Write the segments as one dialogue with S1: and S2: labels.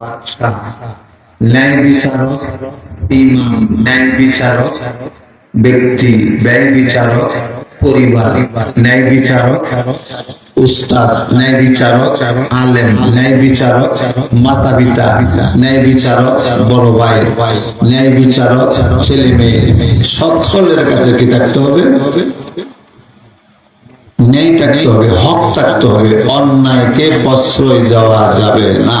S1: বাদশাহ ন্যায় বিচারক, ইমাম, ন্যায় বিচারক, ব্যক্তি, ব্যয় বিচারক, পরিবার, ন্যায় বিচারক, উস্তাদ, ন্যায় বিচারক, আলেম, ন্যায় বিচারক, মাতা পিতা, ন্যায় বিচারক, বড় ভাই, ন্যায় বিচারক, ছেলে মেয়ে, সকলের কাছে কি থাকতে হবে? ন্যায় থাকতে হবে, হক থাকতে হবে, অন্যায়কে প্রশ্রয় দেওয়া যাবে না।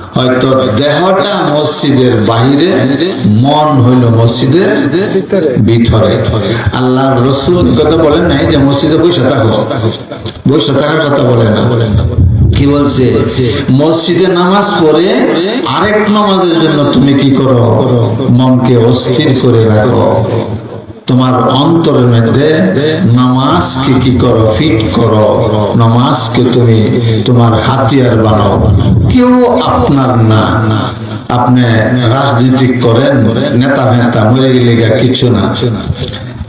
S1: হয়তো দেহটা মসজিদের বাহিরে, মন হইল মসজিদের ভিতরে। আল্লাহ রসুল কথা বলেন নাই যে মসজিদে বসে থাকো? বসে থাকার কথা বলে না। কি বলছে? মসজিদে নামাজ পড়ে আরেক নামাজের জন্য তুমি কি করো? মনকে অস্থির করে রাখো। তোমার অন্তরের মধ্যে নামাজকে কি করো ফিট করো? নামাজকে তুমি তোমার হাতিয়ার বানাও। কেউ আপনার না। আপনি রাজনীতি করেন, নেতা নেতা মরে গেলে কিছু না।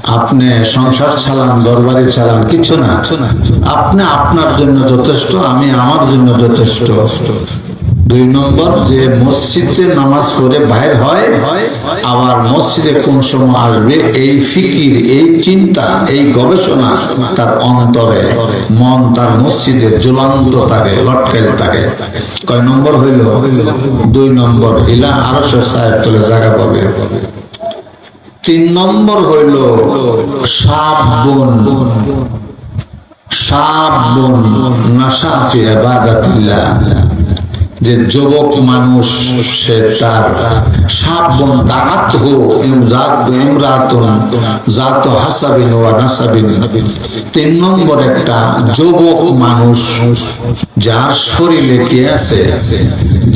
S1: আপনি সংসার চালান, দরবারি চালান কিছু না। আপনি আপনার জন্য যথেষ্ট, আমি আমার জন্য যথেষ্ট। দুই নম্বর, যে মসজিদে নামাজ পড়ে বাইর হয়, আবার মসজিদে কোন সময় আসবে, এই ফিকির, এই চিন্তা, এই গবেষণা তার অন্তরে, মন তার মসজিদে জ্বলন্ত থাকে, লটকাইল থাকে। কয় নম্বর হইল? দুই নম্বর, ইলা আরও সাহেব তোলে জায়গা পাবে। তিন নম্বর হইল সাপ বোন সাপ বোন যে যুবক মানুষ, সে তার সাপ বোন দাঁত হো, ইমরাত, ইমরাতুন, জাত হাসাবিন ওয়া নাসাবিন। তিন নম্বর একটা যুবক মানুষ, যার শরীরে কি আছে?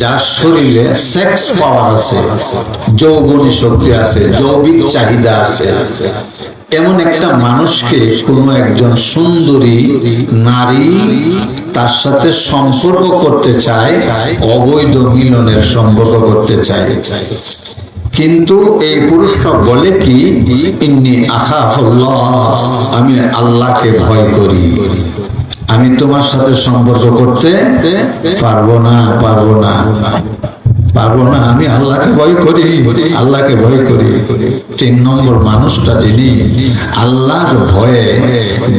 S1: যার শরীরে সেক্স পাওয়ার আছে, যৌবনী শক্তি আছে, যৌবিক চাহিদা আছে। এমন একটা মানুষকে কোনো একজন সুন্দরী নারী তার সাথে সম্পর্ক করতে চায়, অবৈধ মিলনের সম্পর্ক করতে চায়। কিন্তু এই পুরুষটা বলে কি, ইন্নি আখাফুল্লাহ, আমি আল্লাহকে ভয় করি। আমি তোমার সাথে সম্পর্ক করতে পারব না পারব না। পারব না, আমি আল্লাহকে ভয় করি। আল্লাহকে ভয় করি। তিন নম্বর মানুষটা যিনি, আল্লাহর ভয়ে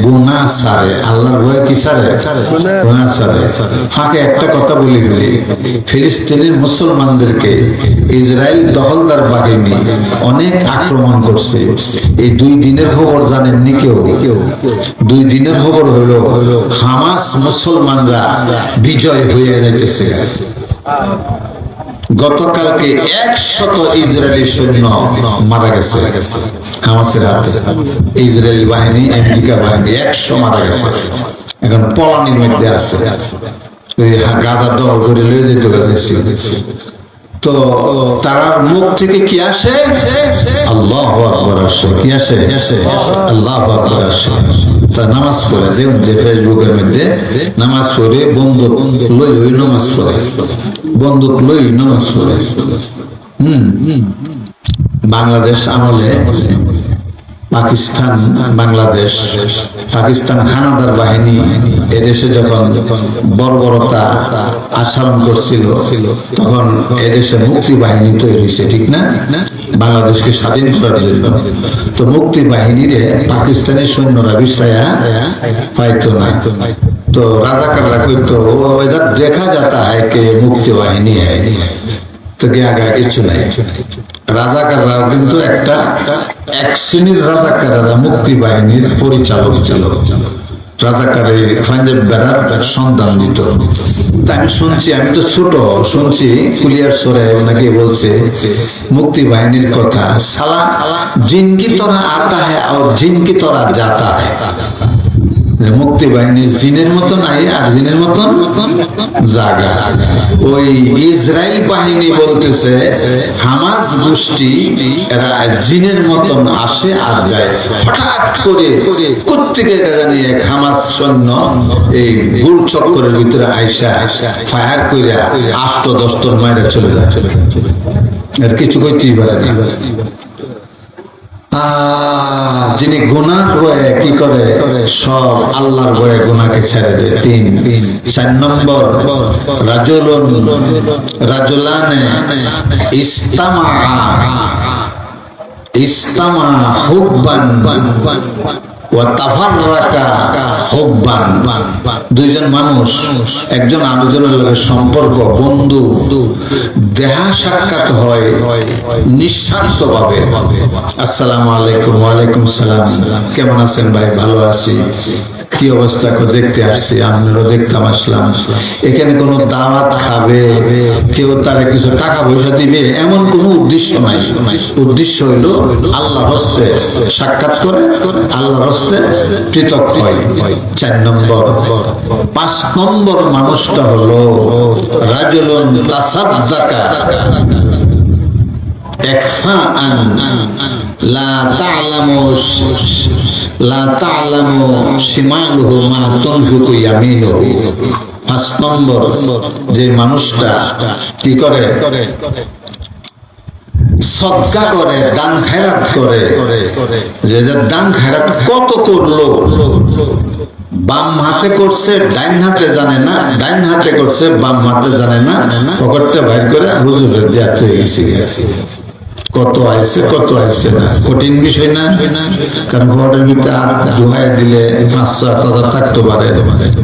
S1: গুণা সারে। আল্লাহর ভয়ে কি সারে? গুণা সারে। ফাঁকে একটা কথা বলি ফেলি ফিলিস্তিনের মুসলমানদেরকে ইসরায়েল দখলদার বাহিনী অনেক আক্রমণ করছে। এই দুই দিনের খবর জানেননি কেউ কেউ? দুই দিনের খবর হলো, হামাস মুসলমানরা বিজয় হয়ে যাইতেছে। গতকালকে একশত ইসরায়েলি সৈন্য মারা গেছে। হামাসের হাতে। ইসরায়েল বাহিনী, আমেরিকা বাহিনী একশো মারা গেছে। এখন পলানির মধ্যে আছে। দল করে লয়ে যেত গেছে তো তার মুখ থেকে কি আসে? আল্লাহ আকবর আসে। কি আসে? আল্লাহ আকবর আসে। তা নামাজ পড়ে যে ফেসবুকের মধ্যে নামাজ পড়ে বন্দুক লই ওই নামাজ পড়ে। বন্দুক লই নামাজ পড়ে। হম বাংলাদেশ আমলে পাকিস্তান, বাংলাদেশ, পাকিস্তান, হানাদার বাহিনী এদেশে যখন বর্বরতা আচরণ করছিল, তখন এদেশে মুক্তি বাহিনী তৈরি হয়েছে, ঠিক না? বাংলাদেশকে স্বাধীন করার জন্য। তো মুক্তি বাহিনীরে পাকিস্তানি সৈন্যরা বিষয়া পাইতো না। তো রাজাকাররা কইতো এদের দেখা কে মুক্তি বাহিনী হয় তো গিয়া গা কিছু নাই। রাজা রাজাকাররা কিন্তু একটা, এক শ্রেণির রাজা রাজাকাররা মুক্তি বাহিনীর পরিচালক ছিল। রাজাকারের পাঞ্জাব বেড়ার সন্ধান দিত। আমি শুনছি, আমি তো ছোট, শুনছি কুলিয়ার সরে ওনাকে বলছে মুক্তি বাহিনীর কথা, সালা, জিনকি তোরা আতা হ্যাঁ আর জিনকি তোরা যাতা হ্যাঁ মুক্তি বাহিনী জিনের মতো নাই আর জিনের মতন জাগা। ওই ইসরায়েল বাহিনী বলতেছে, হামাস গোষ্ঠী, এরা জিনের মতন আসে আর যায়। হঠাৎ করে কোথেকে জানি এক হামাস সৈন্য এই গুল চক্করের ভিতরে আইসা ফায়ার করে আষ্ট দশতর মায়েরা চলে যায়। চলে যায় আর কিছু কইতেই পারে আহ, যিনি গুনাহ বয়ে কি করে? সব আল্লাহর বয়ে গুনাহকে ছেড়ে দেয়। তিন চার নম্বর রাজলন রাজলানে ইস্তামা ইস্তামা হুব্বান দুইজন মানুষ, একজন আরেকজনের লোকের সম্পর্ক, বন্ধু, দেহা সাক্ষাৎ হয় নিঃস্বার্থ ভাবে আসসালামু আলাইকুম ওয়ালাইকুম সালাম কেমন আছেন ভাই? ভালো আছি। কি অবস্থা দেখতে আসছি, আপনারও দেখতাম আসলাম। এখানে কোনো দাওয়াত খাবে, কেউ তারা কিছু টাকা পয়সা দিবে, এমন কোনো উদ্দেশ্য নাই। উদ্দেশ্য হইল আল্লাহ হস্তে সাক্ষাৎ করে আল্লাহ হস্তে পৃথক হয়। চার নম্বর। পাঁচ নম্বর মানুষটা হলো রাজুলুন তাসাদ্দাকা। ইখফাআন যে মানুষটা কি করে? সদকা করে, দান খায়রাত করে। যে যে দান খায়রাত কত করল? বাম হাতে করছে, ডাইন হাতে জানে না, ডাইন হাতে করছে, বাম হাতে জানে না। পকেটটা বাইর করে হুজুরের দেয়া হয়ে গেছে। কত আইছে কত আইছে না? কঠিন বিষয় না? কারণ ফটের ভিতরে ঢুকাই দিলে পাঁচশো আট হাজার থাকতে পারে,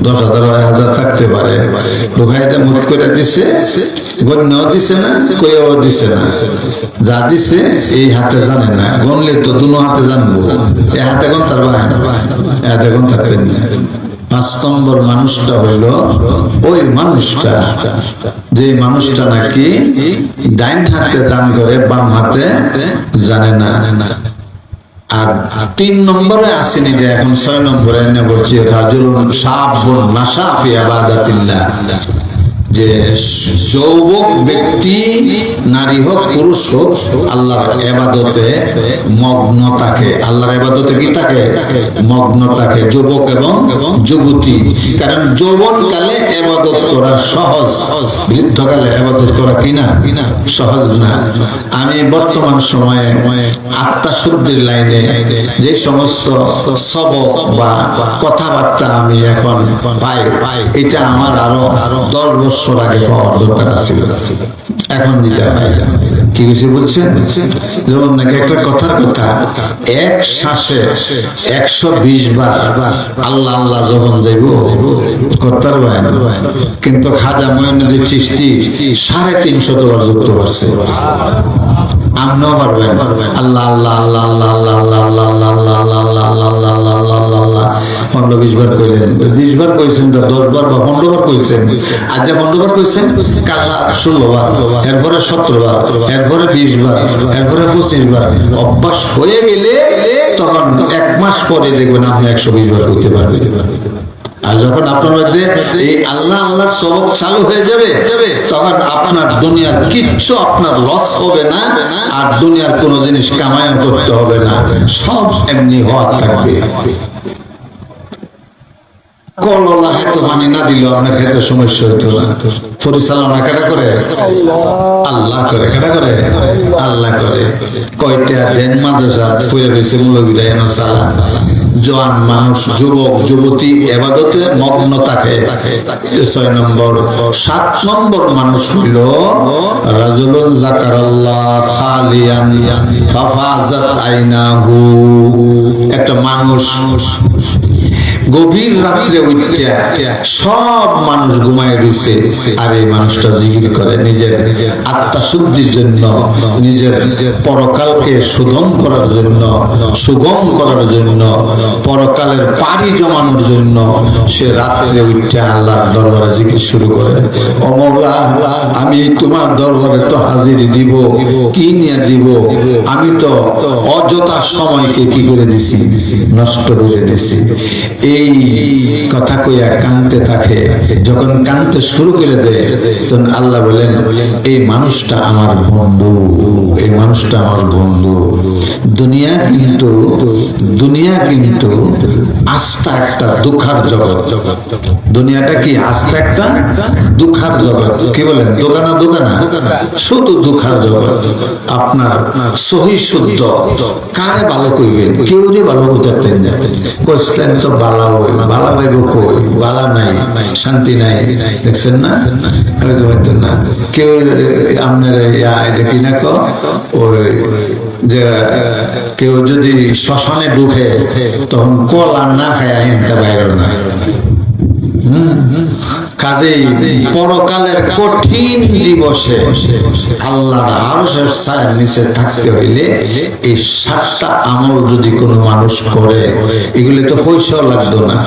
S1: দশ হাজার আড়াই হাজার থাকতে পারে। ঢুকাইতে মুখ করে দিছে, গণ্যও দিছে না কইও দিছে না। যা দিছে, এই হাতে জানে না। গনলে তো দুনো হাতে জানব। এই হাতে কোন তার বাহান। এই হাতে কোন থাকতেন না পাঁচ নম্বর মানুষটা হইল ওই মানুষটা। যে মানুষটা নাকি ডাইন হাতে দান করে বাম হাতে জানে না। আর তিন নম্বরে আসেনি যে এখন ছয় নম্বরে এনে বলছি রাজুল যে যৌবক ব্যক্তি, নারী হোক, পুরুষ হোক, আল্লাহর এবাদতে মগ্ন থাকে। আল্লাহর এবাদতে কি থাকে? মগ্ন থাকে যুবক এবং যুবতী। কারণ যৌবন কালে এবাদত করা সহজ। বৃদ্ধকালে এবাদত করা কিনা সহজ না। আমি বর্তমান সময়ে আত্মা শুদ্ধির লাইনে যে সমস্ত সব বা কথাবার্তা আমি এখন পাই পাই, এটা আমার আরও দশ বছর আগে এখন কি কিছু বুঝছেন যেমন নাকি একটা কথার কথা এক শ্বাসে একশো বিশ বার আল্লাহ আল্লাহ যখন করতার কিন্তু খাজা মহিনুদ্দিন চিস্তি সাড়ে তিনশত বার যুক্ত পারছে আমরাও পারবেন আল্লাহ আল্লাহ আল্লাহ আল্লাহ আল্লাহ আল্লাহ আল্লাহ আল্লাহ আল্লাহ পনেরো বিশ বার কইলেন। বিশ বার কইছেন, তো দশ বার বা পনেরো বার কইছেন। আজ যা পনেরো বার কইছেন, কাল্লা ষোলো বার এরপরে সতেরো বার এরপরে বিশ বার এরপরে পঁচিশ বার, অভ্যাস হয়ে গেলে তখন এক মাস পরে দেখবেন আপনি একশো বিশ বার করতে পারবেন। আর যখন আপনার মধ্যে এই আল্লাহ, আল্লাহর সবক চালু হয়ে যাবে, তখন আপনার দুনিয়ার কিচ্ছু আপনার লস হবে না, আর দুনিয়ার কোনো জিনিস কামায়ও করতে হবে না। সব এমনি হওয়ার থাকবে। কললা হয়তো মানে না দিল আপনার ক্ষেত্রে সমস্যা না। পরিচালনা কেটা করে? আল্লাহ করে। কেটা করে? আল্লাহ করে। কয়টা দেন মাদ্রাসা? ফুয়ে রয়েছে মূলবিদা এন সালা জোয়ান মানুষ, যুবক, যুবতী এবাদতে মগ্ন থাকে। ছয় নম্বর। সাত নম্বর মানুষ হইল রাজুলুন জাকারাল্লাহ খালিয়ান ফাফাজাত আইনাহু। একটা মানুষ গভীর রাত্রে উঠতে সব মানুষ ঘুমায় রয়েছে। আর এই মানুষটা জিকির করে নিজের নিজের আত্মা শুদ্ধির জন্য, নিজের পরকালকে সুগম করার জন্য, সুগম করার জন্য, পরকালের পাড়ি জমানোর জন্য সে রাত্রে উঠতে আল্লাহর দরবারে জিকির শুরু করে। অমলা আমি তোমার দরবারে তো হাজিরি দিব, কি নিয়ে দিব? আমি তো অযথা সময়কে কি করে দিছি? নষ্ট করে দিছি। এই কথা কইয়া কানতে থাকে। যখন কানতে শুরু করে দেয়, তখন আল্লাহ বলেন, এই মানুষটা আমার বন্ধু, এই মানুষটা আমার বন্ধু। দুনিয়া কিন্তু দুনিয়া কিন্তু আস্থা একটা দুঃখার জগৎ। দুনিয়াটা কি আস্থা একটা দুঃখার জগৎ? কি বলেন? দোকানা দোকানা? শুধু দুঃখার জগৎ। আপনার সহি শুদ্ধ কারে ভালো কইবেন? কেউ যে ভালো বুঝাতেন না। কইসলেন তো বালা বালা ভাইব কই বালা নাই শান্তি নাই দেখছেন না? কেউ আপনার না ওই যে কেউ যদি শ্মশানে ঢুকে তখন কল আর না খায় আইনটা বাইর না। কাজেই পরকালের কঠিন দিবসে আল্লাহর আরশের ছায়ের নিচে থাকতে হইলে এই সাতটা আমল যদি কোনো মানুষ করে এগুলি তো পয়সাও লাগতো না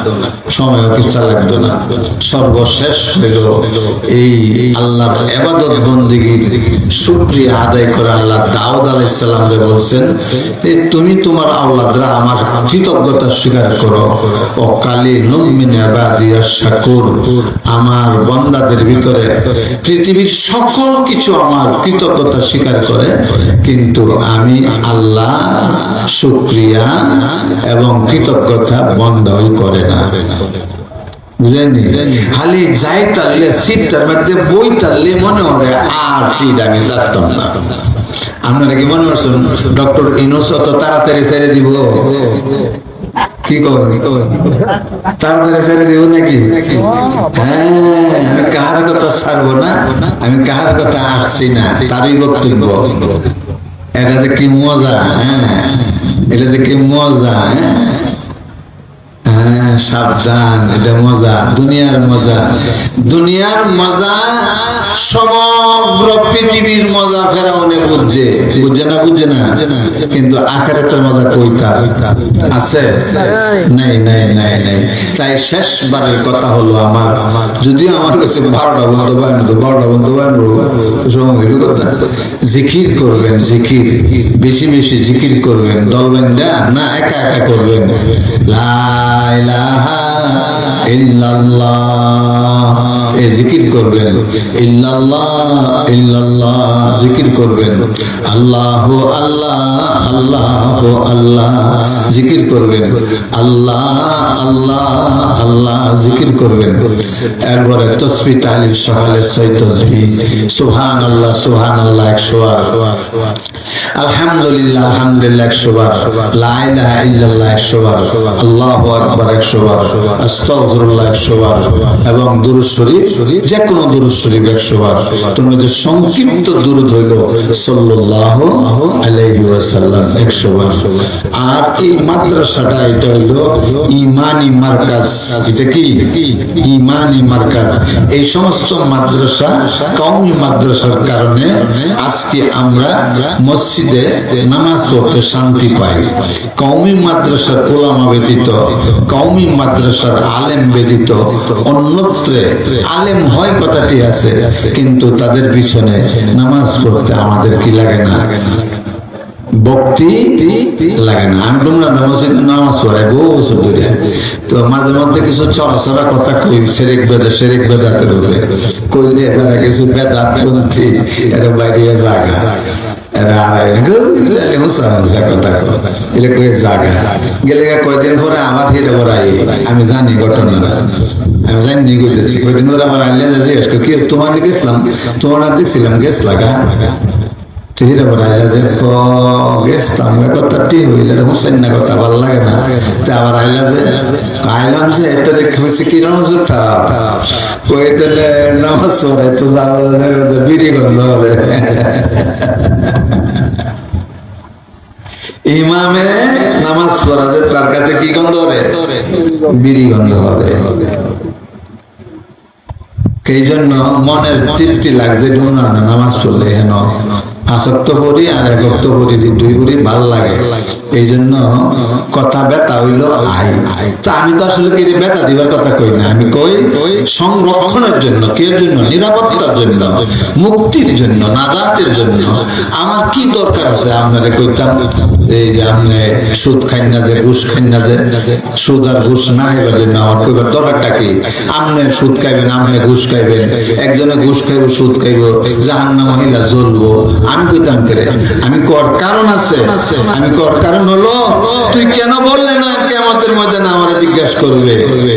S1: সময় লাগতো না। সর্বশেষ হইল এই আল্লাহর এবাদত বন্দিগি শুক্রিয়া আদায় করে আল্লাহ দাউদ আলাইসাল্লাম বলছেন যে তুমি তোমার আল্লাহরা আমার কৃতজ্ঞতা স্বীকার করো। ও কালী নমিনে আবাদিয়া শাকুর। আমার বন্দাদের ভিতরে পৃথিবীর সকল কিছু আমার কৃতজ্ঞতা স্বীকার করে, কিন্তু আমি আল্লাহ সুক্রিয়া এবং কৃতজ্ঞতা বন্ধই করে না। বুঝেননি? খালি যাই তাহলে সিটটার মধ্যে, বই তাহলে মনে হবে আর সিট আমি জানতাম না। আপনারা কি মনে করছেন? ডক্টর ইনোস অত তাড়াতাড়ি ছেড়ে দিব? কি করেন তাড়াতাড়ি ছেড়ে দিব নাকি? হ্যাঁ আমি কাহার কথা ছাড়বো না? আমি কাহার কথা আসছি না, তারই বক্তব্য। এটা যে কি মজা হ্যাঁ এটা যে কি মজা হ্যাঁ। হ্যাঁ সাবধান, এটা মজা, দুনিয়ার মজা। দুনিয়ার মজা সমগ্র পৃথিবীর মজা ফেরাউনে বুঝছে। বুঝছে না বুঝছে না? কিন্তু আখেরাতের মজা কই তার আছে? নাই নাই নাই নাই। তাই শেষবারের কথা হলো আমার, যদিও আমার কাছে বারোটা বন্ধু বায়ন তো, বারোটা বন্ধু বায়ন সময় কথা জিকির করবেন, জিকির। বেশি বেশি জিকির করবেন। দলবেন না, একা একা করবেন। লা জিকির করবেন। জিকির করবেন। আল্লাহ আল্লাহ আল্লাহ আল্লাহ, জিকির করবেন। আল্লাহ আল্লাহ আল্লাহ, জিকির করবেন। এরপরে তসবি তাহলিল সকালে সই আল্লাহ সুহান আল্লাহ একশো বার আলহামদুলিল্লাহ আলহামদুলিল্লাহ একশো বার লা ইলাহা ইল্লাল্লাহ একশো বার আল্লাহু আকবার। একশো বার আস্তাগফিরুল্লাহ একশো বার এবং দুরূদ শরীফ যে কোনো দুরূদ শরীফ একশো বার তোমরা যে সংক্ষিপ্ত দুরূদ হইল, সাল্লাল্লাহু আলাইহি একশো বার আর এই মাদ্রাসাটা এটা হইল ইমানি মার্কাজ। এটা কি? ইমানি মার্কাজ। এই সমস্ত মাদ্রাসা, কওমি মাদ্রাসার কারণে আজকে আমরা মসজিদে নামাজ পড়তে শান্তি পাই। কওমি মাদ্রাসার ওলামা ব্যতীত কওমি মাদ্রাসার আলেম ব্যতীত অন্যত্রে আলেম হয় কথাটি আছে, কিন্তু তাদের পিছনে নামাজ পড়তে আমাদের কি লাগে না? ভক্তি লাগে না। আমি তোমরা মসজিদে নামাজ পড়াই বহু বছর ধরে। তো মাঝে মধ্যে কিছু চড়াচড়া কথা কই, সেরেক বেদা, সেরেক বেদাতের উপরে কইলে তারা কিছু বেদাত শুনছি এরা বাইরে জাগা। কয়দিন আমি জানি ঘটনাটা। আমি জানি নি কইতেছি। কয়দিন জিজ্ঞেস কি, তোমার গেছিলাম তোমার দেখছিলাম গেছ লাগা। ঠিক আইলা যে, ক গেছতাম কথা ঠিক হইলে হোসেন না কথা ভালো লাগে না। তা আবার আইলা যে, আইলাম যে এটা দেখে হয়েছে কি নামাজ উঠা কই দিলে নামাজ পড়ে তো যাব বিড়ি গন্ধ হবে ইমামে নামাজ পড়া যে তার কাছে কি গন্ধ হবে বিড়ি গন্ধ হবে। এই জন্য মনের তৃপ্তি লাগছে না, নামাজ পড়লে হেন? আসক্ত করি আর একক্ত করি যে দুই করি ভালো লাগে। এই জন্য কথা ব্যথা হইল আই। তা আমি তো আসলে কি ব্যথা দিবার কথা কই না। আমি কই সংরক্ষণের জন্য কের জন্য? নিরাপত্তার জন্য মুক্তির জন্য নাজাতের জন্য। আমার কি দরকার আছে? আপনারে কইতাম এই যে আপনি সুদ খাইন না যে ঘুষ খাইন না যে সুদ আর ঘুষ না খাইবার জন্য আমার কইবার দরকারটা কি? আপনি সুদ খাইবেন আপনি ঘুষ খাইবেন। একজনে ঘুষ খাইব সুদ খাইব জাহান্না মহিলা জ্বলবো। আমি কইতাম করে। আমি কর কারণ আছে। আমি কর কারণ হলো, তুই কেন বললে না কেমতের ময়দানে আমার জিজ্ঞাসা করবে?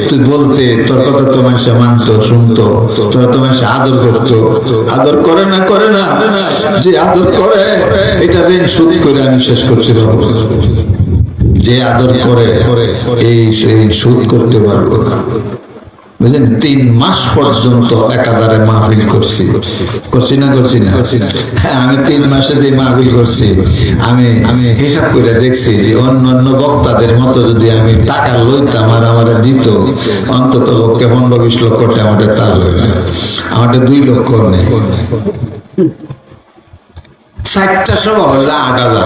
S1: তুই বলতে, তোর কথা তো মানুষ মানতো, শুনতো, তোরা তো মানুষ আদর করতো। আদর করে না করে না। যে আদর করে, এটা ঋণ সুদ করে আমি শেষ করছি বাবু যে আদর করে, এই সেই সুদ করতে পারব না। বুঝলেন? তিন মাস পর্যন্ত একাধারে মাহফিল করছি। করছি না করছি না? হ্যাঁ আমি তিন মাসে যে মাহফিল করছি আমি আমি হিসাব করে দেখছি যে অন্য অন্য বক্তাদের মতো যদি আমি টাকা লইতাম আর আমার দিত অন্তত পক্ষে পনেরো বিশ লক্ষ টাকা আমাদের তা লই না। আমাদের দুই লক্ষ নেই। চারটা সভা হলে আট হাজার।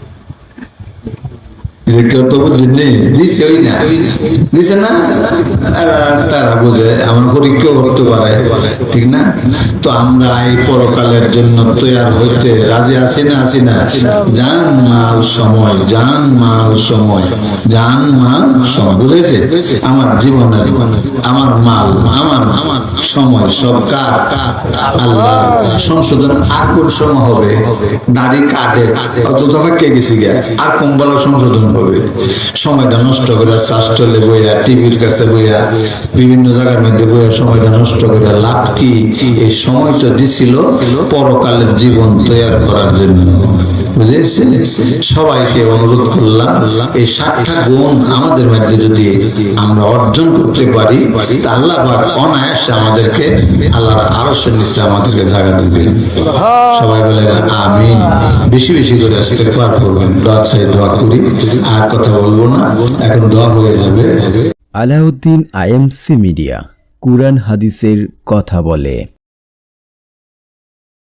S1: যে তো দিছে ওই না দিছে না আর তারা আমার পরীক্ষাও করতে পারে ঠিক না তো আমরা এই পরকালের জন্য তৈয়ার হইতে রাজি আছি না আছি না মাল সময় মাল সময় মাল সময় বুঝেছে আমার জীবনের আমার মাল আমার সময় সব কার আল্লাহ সংশোধন সময় হবে দাড়ি কাটে অত কে গেছি গে আর কম্বলা সংশোধন হবে। সময়টা নষ্ট করে শাস্ত্রলে বইয়া, টিভির কাছে বইয়া, বিভিন্ন জায়গার মধ্যে বইয়া সময়টা নষ্ট করে লাভ কি? এই সময়টা দিছিল পরকালের জীবন তৈরি করার জন্য। বুঝেছে সবাইকে অনুরোধ করলাম এই সাতটা গুণ আমাদের মধ্যে যদি আমরা অর্জন করতে পারি আল্লাহ অনায়াসে আমাদেরকে আল্লাহর আরশের নিচে আমাদেরকে জায়গা দিবেন। সবাই বলে আমিন। বেশি বেশি করে আসতে পার করবেন দোয়া চাই দোয়া করি আর কথা বলব না এখন দোয়া হয়ে যাবে।
S2: আলাউদ্দিন আইএমসি মিডিয়া কুরআন হাদিসের কথা বলে।